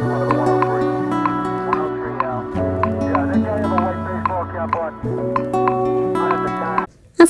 103. 103 out. Yeah, they guy him a white baseball cap on.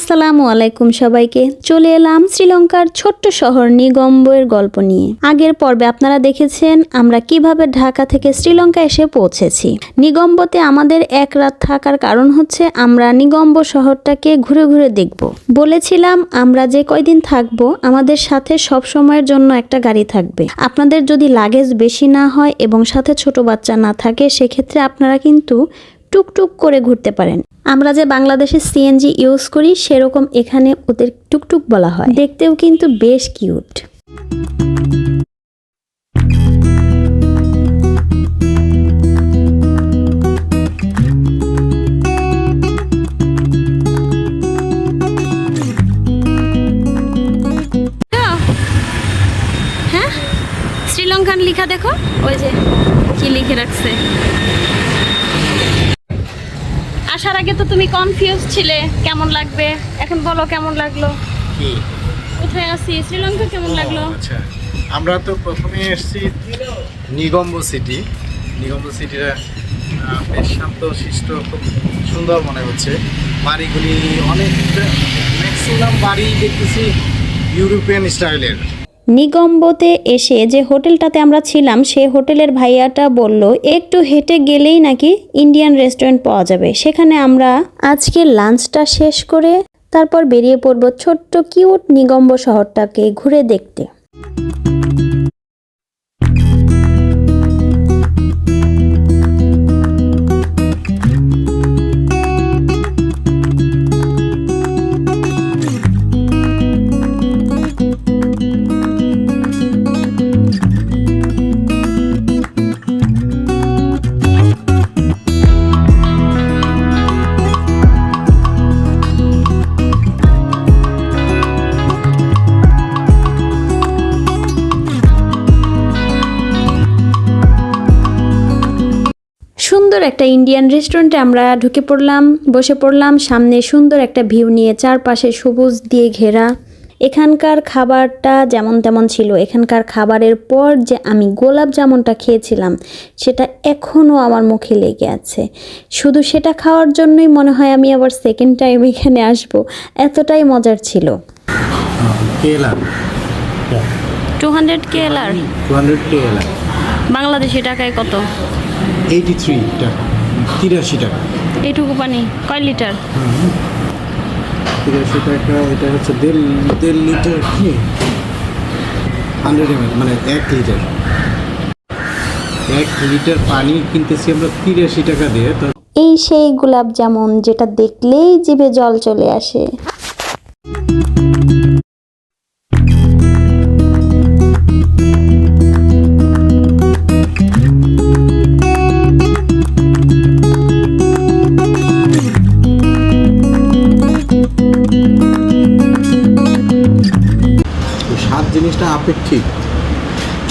আসসালামু আলাইকুম সবাইকে। চলে এলাম শ্রীলঙ্কার ছোট্ট শহর নিগম্বের গল্প নিয়ে। আগের পর্বে আপনারা দেখেছেন আমরা কীভাবে ঢাকা থেকে শ্রীলঙ্কা এসে পৌঁছেছি। নিগম্বতে আমাদের এক রাত থাকার কারণ হচ্ছে আমরা নিগম্ব শহরটাকে ঘুরে ঘুরে দেখব। বলেছিলাম আমরা যে কয়দিন থাকব, আমাদের সাথে সব সময়ের জন্য একটা গাড়ি থাকবে। আপনাদের যদি লাগেজ বেশি না হয় এবং সাথে ছোট বাচ্চা না থাকে, সেক্ষেত্রে আপনারা কিন্তু টুকটুক করে ঘুরতে পারেন। আমরা যে বাংলাদেশে সিএনজি ইউজ করি, সেরকম এখানে ওদের টুকটুক বলা হয়। দেখতেও কিন্তু বেশ কিউট হ্যাঁ? শ্রীলঙ্কান লেখা দেখো? ওই যে, কি লিখে রাখছে? আসার আগে তো তুমি কনফিউজ ছিলে কেমন লাগবে? এখন বলো কেমন লাগল? কি? কোথায় আছি? শ্রীলঙ্কা কেমন লাগল? আচ্ছা। আমরা তো প্রথমে এসেছি নিগম্ব সিটি নিগম্ব সিটিটা বেশ শান্ত শিষ্ট খুব সুন্দর মনে হচ্ছে। বাড়িগুলি অনেক ম্যাক্সিমাম বাড়ি দেখতেছি ইউরোপিয়ান স্টাইলের নিগম্বতে এসে যে হোটেলটাতে আমরা ছিলাম, সে হোটেলের ভাইয়াটা বলল, একটু হেঁটে গেলেই নাকি ইন্ডিয়ান রেস্টুরেন্ট পাওয়া যাবে। সেখানে আমরা আজকে লাঞ্চটা শেষ করে তারপর বেরিয়ে পড়ব ছোট্ট কিউট নিগম্ব শহরটাকে ঘুরে দেখতে। সুন্দর একটা ইন্ডিয়ান রেস্টুরেন্টে আমরা ঢুকে পড়লাম বসে পড়লাম। সামনে সুন্দর একটা ভিউ নিয়ে চারপাশে সবুজ দিয়ে ঘেরা। এখানকার খাবারটা যেমন তেমন ছিল। এখানকার খাবারের পর যে আমি গোলাপ জামুনটা খেয়েছিলাম সেটা এখনও আমার মুখে লেগে আছে। শুধু সেটা খাওয়ার জন্যই মনে হয় আমি আবার সেকেন্ড টাইম এখানে আসব। এতটাই মজার ছিল। টু হান্ড্রেড বাংলাদেশি টাকায় কত? এইটি থ্রি টাকা তিরাশি টাকা। এইটুকু পানি কয় লিটার? তিরাশি টাকা এটা হচ্ছে দেড় দেড় লিটার কি? হান্ড্রেড এমএল মানে এক লিটার। এক লিটার পানি কিনতেছি আমরা তিরাশি টাকা দিয়ে তো এই সেই গোলাপ জামুন যেটা দেখলেই জিভে জল চলে আসে। আপেক্ষিক।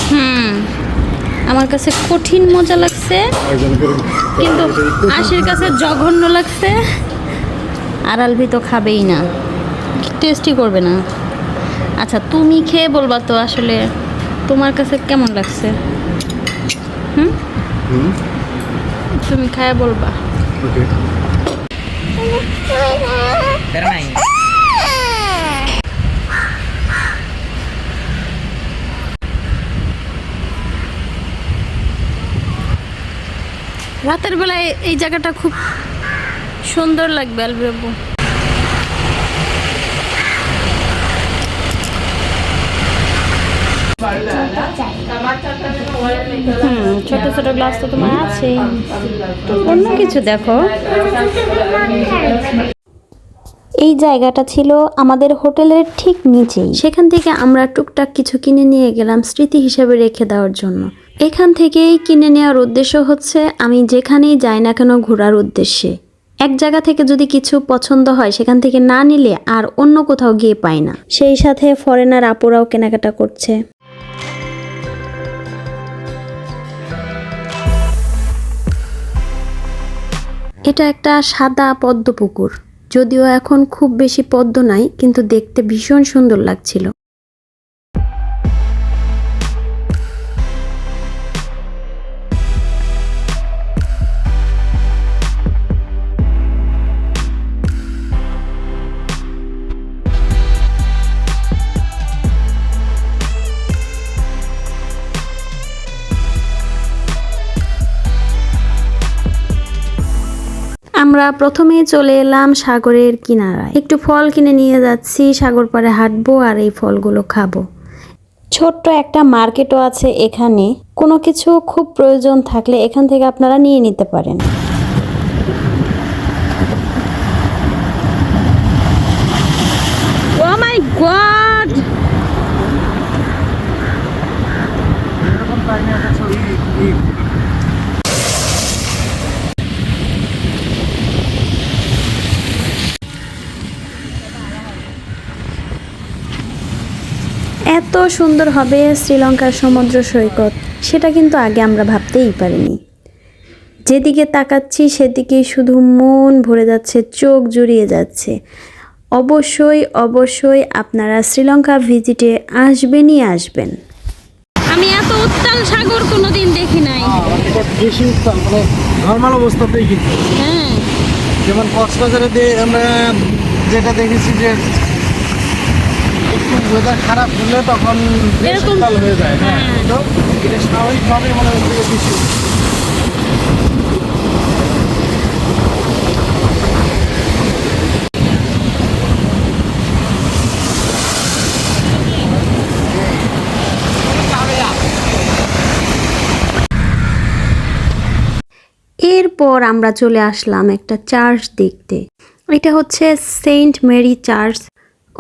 হুম আমার কাছে কঠিন মজা লাগছে কিন্তু আশির কাছে জঘন্য লাগছে। আর আলভি তো খাবেই না টেস্টি করবে না। আচ্ছা তুমি খেয়ে বলবা তো আসলে তোমার কাছে কেমন লাগছে? হুম? হুম? তুমি খায় বলবা। ওকে রাতের বেলায় এই জায়গাটা খুব সুন্দর লাগবে আলবিরাব্বু ছোট ছোট গ্লাস তো তোমার আছেই। অন্য কিছু দেখো। এই জায়গাটা ছিল আমাদের হোটেলের ঠিক নিচেই। সেখান থেকে আমরা টুকটাক কিছু কিনে নিয়ে গেলাম স্মৃতি হিসেবে রেখে দেওয়ার জন্য। এখান থেকেই কিনে নেওয়ার উদ্দেশ্য হচ্ছে, আমি যেখানেই যাই না কেন ঘোরার উদ্দেশ্যে। এক জায়গা থেকে যদি কিছু পছন্দ হয়, সেখান থেকে না নিলে আর অন্য কোথাও গিয়ে পাই না। সেই সাথে ফরেনার আপুরাও কেনাকাটা করছে। এটা একটা সাদা পদ্ম পুকুর। যদিও এখন খুব বেশি পদ্ম নাই, কিন্তু দেখতে ভীষণ সুন্দর লাগছিল। আমরা প্রথমেই চলে এলাম সাগরের কিনারায়। একটু ফল কিনে নিয়ে যাচ্ছি সাগর পাড়ে হাঁটবো আর এই ফলগুলো খাব। ছোট্ট একটা মার্কেটও আছে এখানে। কোনো কিছু খুব প্রয়োজন থাকলে এখান থেকে আপনারা নিয়ে নিতে পারেন। ও মাই এরকম টাইমে একটা ছবি এত সুন্দর হবে শ্রীলঙ্কার সমুদ্র সৈকত সেটা কিন্তু আগে আমরা ভাবতেই পারিনি। যেদিকে তাকাচ্ছি সেদিকে শুধু মন ভরে যাচ্ছে চোখ জুড়িয়ে যাচ্ছে। অবশ্যই অবশ্যই আপনারা শ্রীলঙ্কা ভিজিটে আসবেনই আসবেন। আমি এত উত্তাল সাগর কোনোদিন দেখি নাই। এটা বেশি উত্তাল মানে নর্মাল অবস্থাতেই কিন্তু। হ্যাঁ। যেমন কক্সবাজারে দিয়ে আমরা যেটা দেখেছি যে ওয়েদার খারাপ হলে তখন হয়ে যায়। হ্যাঁ। তো এটা স্বাভাবিকভাবে মনে হচ্ছে বেশি এরপর আমরা চলে আসলাম একটা চার্চ দেখতে। এটা হচ্ছে সেন্ট মেরি চার্চ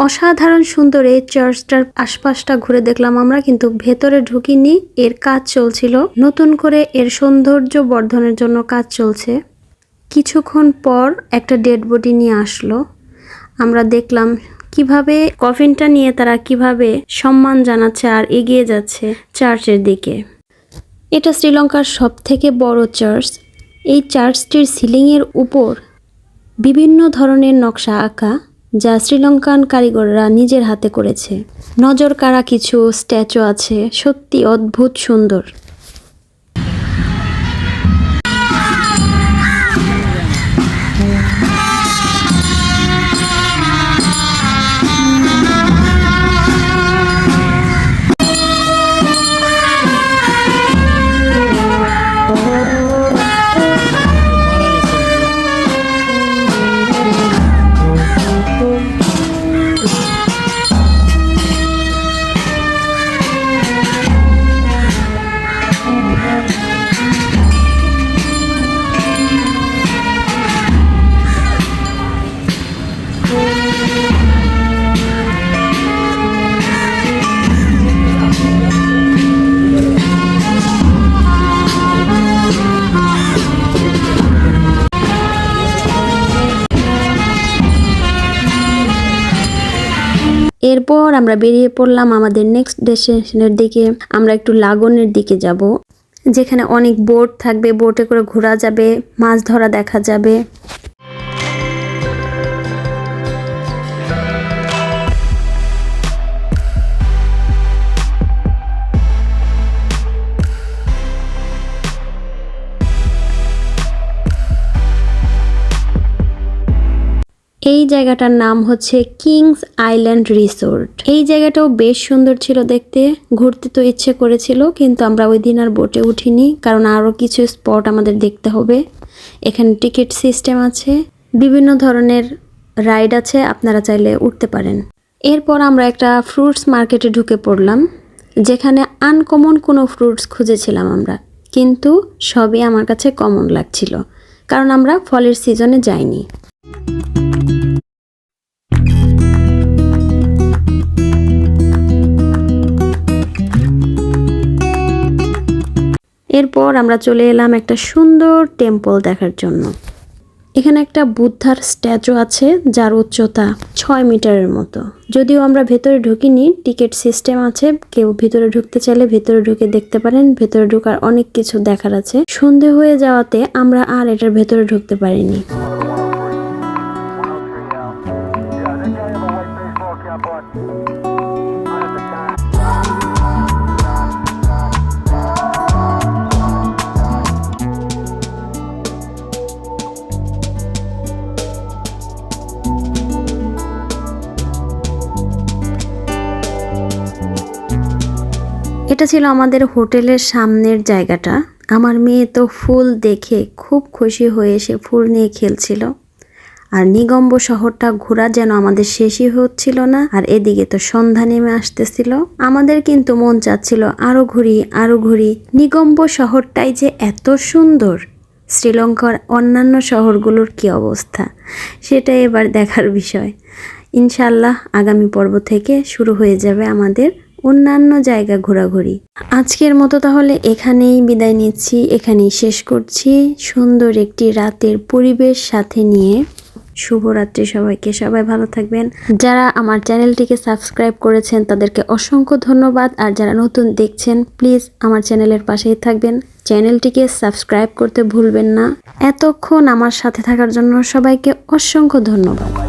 অসাধারণ সুন্দর এই চার্চটার আশপাশটা ঘুরে দেখলাম আমরা, কিন্তু ভেতরে ঢুকিনি, এর কাজ চলছিল। নতুন করে এর সৌন্দর্য বর্ধনের জন্য কাজ চলছে। কিছুক্ষণ পর একটা ডেড বডি নিয়ে আসলো। আমরা দেখলাম কীভাবে কফিনটা নিয়ে তারা কীভাবে সম্মান জানাচ্ছে আর এগিয়ে যাচ্ছে চার্চের দিকে। এটা শ্রীলঙ্কার সব থেকে বড় চার্চ। এই চার্চটির সিলিংয়ের উপর বিভিন্ন ধরনের নকশা আঁকা। যা শ্রীলঙ্কান কারিগররা নিজের হাতে করেছে। নজর কাড়া কিছু স্ট্যাচু আছে সত্যি অদ্ভুত সুন্দর। এরপর আমরা বেরিয়ে পড়লাম আমাদের নেক্সট ডেস্টিনেশনের দিকে। আমরা একটু লাগনের দিকে যাব, যেখানে অনেক বোট থাকবে। বোটে করে ঘোরা যাবে, মাছ ধরা দেখা যাবে। এই জায়গাটার নাম হচ্ছে কিংস আইল্যান্ড রিসোর্ট। এই জায়গাটাও বেশ সুন্দর ছিল দেখতে। ঘুরতে তো ইচ্ছে করেছিল, কিন্তু আমরা ওই দিন আর বোটে উঠিনি, কারণ আরও কিছু স্পট আমাদের দেখতে হবে। এখানে টিকিট সিস্টেম আছে, বিভিন্ন ধরনের রাইড আছে, আপনারা চাইলে উঠতে পারেন। এরপর আমরা একটা ফ্রুটস মার্কেটে ঢুকে পড়লাম, যেখানে আনকমন কোনো ফ্রুটস খুঁজেছিলাম আমরা, কিন্তু সবই আমার কাছে কমন লাগছিল, কারণ আমরা ফলের সিজনে যাইনি। এরপর আমরা চলে এলাম একটা সুন্দর টেম্পল দেখার জন্য। এখানে একটা বুদ্ধার স্ট্যাচু আছে, যার উচ্চতা ছয় মিটারের মতো। যদিও আমরা ভেতরে ঢুকিনি টিকিট সিস্টেম আছে। কেউ ভেতরে ঢুকতে চাইলে ভেতরে ঢুকে দেখতে পারেন। ভেতরে ঢুকার অনেক কিছু দেখার আছে। সন্ধে হয়ে যাওয়াতে আমরা আর এটার ভেতরে ঢুকতে পারিনি। এটা ছিল আমাদের হোটেলের সামনের জায়গাটা। আমার মেয়ে তো ফুল দেখে খুব খুশি হয়ে সে ফুল নিয়ে খেলছিল। আর নিগম্ব শহরটা ঘোরা যেন আমাদের শেষই হচ্ছিল না, আর এদিকে তো সন্ধ্যা নেমে আসতেছিল। আমাদের কিন্তু মন চাচ্ছিল আরও ঘুরি, আরও ঘুরি। নিগম্ব শহরটাই যে এত সুন্দর। শ্রীলঙ্কার অন্যান্য শহরগুলোর কি অবস্থা, সেটা এবার দেখার বিষয়। ইনশাল্লাহ আগামী পর্ব থেকে শুরু হয়ে যাবে আমাদের অন্যান্য জায়গা ঘোরাঘুরি। আজকের মতো তাহলে এখানেই বিদায় নিচ্ছি, এখানেই শেষ করছি। সুন্দর একটি রাতের পরিবেশ সাথে নিয়ে শুভরাত্রি সবাইকে। সবাই ভালো থাকবেন। যারা আমার চ্যানেলটিকে সাবস্ক্রাইব করেছেন, তাদেরকে অসংখ্য ধন্যবাদ। আর যারা নতুন দেখছেন, প্লিজ আমার চ্যানেলের পাশেই থাকবেন। চ্যানেলটিকে সাবস্ক্রাইব করতে ভুলবেন না। এতক্ষণ আমার সাথে থাকার জন্য সবাইকে অসংখ্য ধন্যবাদ।